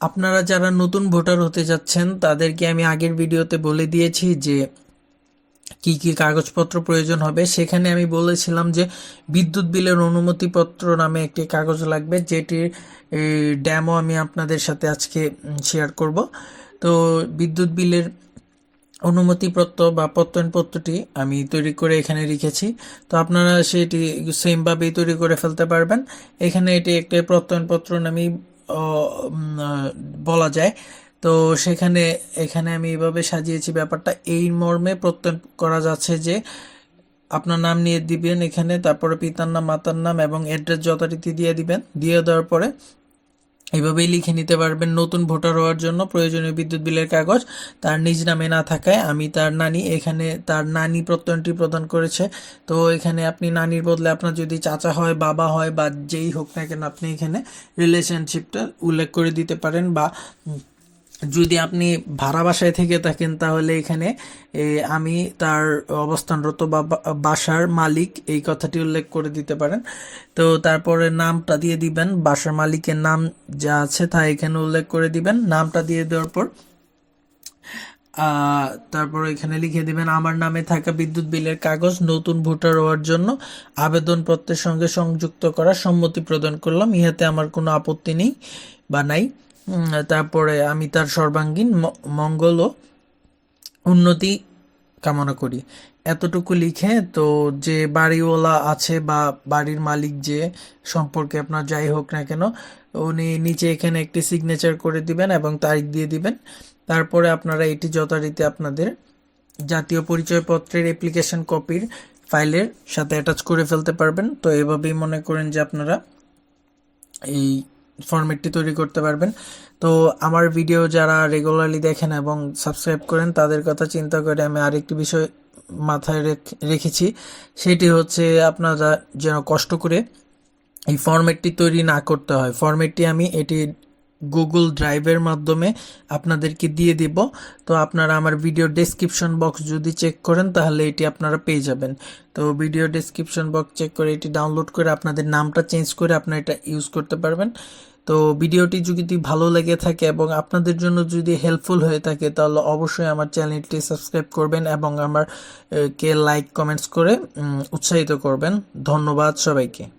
আপনারা যারা নতুন ভোটার হতে যাচ্ছেন, তাদেরকে আমি আগের ভিডিওতে বলে দিয়েছি যে কি কি কাগজপত্র প্রয়োজন হবে। সেখানে আমি বলেছিলাম যে বিদ্যুৎ বিলের অনুমতিপত্র নামে একটি কাগজ লাগবে যেটির ড্যামও আমি আপনাদের সাথে আজকে শেয়ার করব। তো বিদ্যুৎ বিলের অনুমতিপত্র বা প্রত্যয়নপত্রটি আমি তৈরি করে এখানে রেখেছি। তো আপনারা সেটি সেমভাবেই তৈরি করে ফেলতে পারবেন। এখানে এটি একটি প্রত্যয়নপত্র নামেই বলা যায়। তো সেখানে, এখানে আমি এইভাবে সাজিয়েছি ব্যাপারটা। এই মর্মে প্রত্যয়ন করা যাচ্ছে যে, আপনার নাম নিয়ে দিবেন এখানে, তারপরে পিতার নাম, মাতার নাম এবং অ্যাড্রেস যথারীতি দিয়ে দিবেন। দিয়ে দেওয়ার পরে এইভাবেই লিখে নিতে পারবেন নতুন ভোটার হওয়ার জন্য প্রয়োজনীয় বিদ্যুৎ বিলের কাগজ। তার নিজ নামে না থাকায় আমি তার নানি, এখানে তার নানি প্রত্যয়নটি প্রদান করেছে। তো এখানে আপনি নানির বদলে আপনার যদি চাচা হয়, বাবা হয় বা যেই হোক না কেন, আপনি এখানে রিলেশনশিপটা উল্লেখ করে দিতে পারেন বা যদি আপনি ভাড়া বাসায় থেকে থাকেন, তাহলে এখানে আমি তার অবস্থানরত বা বাসার মালিক, এই কথাটি উল্লেখ করে দিতে পারেন। তো তারপরে নামটা দিয়ে দিবেন, বাসার মালিকের নাম যা আছে তা এখানে উল্লেখ করে দিবেন। নামটা দিয়ে দেওয়ার পর তারপর এখানে লিখে দিবেন, আমার নামে থাকা বিদ্যুৎ বিলের কাগজ নতুন ভোটার হওয়ার জন্য আবেদনপত্রের সঙ্গে সংযুক্ত করা সম্মতি প্রদান করলাম। ইহাতে আমার কোনো আপত্তি নেই বা নাই। তারপরে আমি তার সর্বাঙ্গীন মঙ্গল ও উন্নতি কামনা করি। এতটুকু লিখে তো যে বাড়িওয়ালা আছে বা বাড়ির মালিক যে সম্পর্কে আপনার যাই হোক না কেন, উনি নিচে এখানে একটি সিগনেচার করে দিবেন এবং তারিখ দিয়ে দিবেন। তারপরে আপনারা এটি যথারীতি আপনাদের জাতীয় পরিচয়পত্রের অ্যাপ্লিকেশন কপির ফাইলের সাথে অ্যাটাচ করে ফেলতে পারবেন। তো এভাবেই মনে করেন যে আপনারা এই ফরম্যাটটি তৈরি করতে পারবেন। তো আমার ভিডিও যারা রেগুলারলি দেখেন এবং সাবস্ক্রাইব করেন, তাদের কথা চিন্তা করে আমি আরেকটি বিষয় মাথায় রেখেছি। সেটি হচ্ছে আপনারা যেন কষ্ট করে এই ফর্মেটটি তৈরি না করতে হয়। ফর্মেটটি আমি এটি গুগল ড্রাইভের মাধ্যমে আপনাদেরকে দিয়ে দিব। তো আপনারা আমার ভিডিও ডেসক্রিপশন বক্স যদি চেক করেন, তাহলে এটি আপনারা পেয়ে যাবেন। তো ভিডিও ডেসক্রিপশন বক্স চেক করে এটি ডাউনলোড করে আপনাদের নামটা চেঞ্জ করে আপনারা এটা ইউজ করতে পারবেন। তো ভিডিওটি যদি ভালো লেগে থাকে এবং আপনাদের জন্য যদি হেল্পফুল হয়ে থাকে, তাহলে অবশ্যই আমার চ্যানেলটি সাবস্ক্রাইব করবেন এবং আমার কে লাইক কমেন্টস করে উৎসাহিত করবেন। ধন্যবাদ সবাইকে।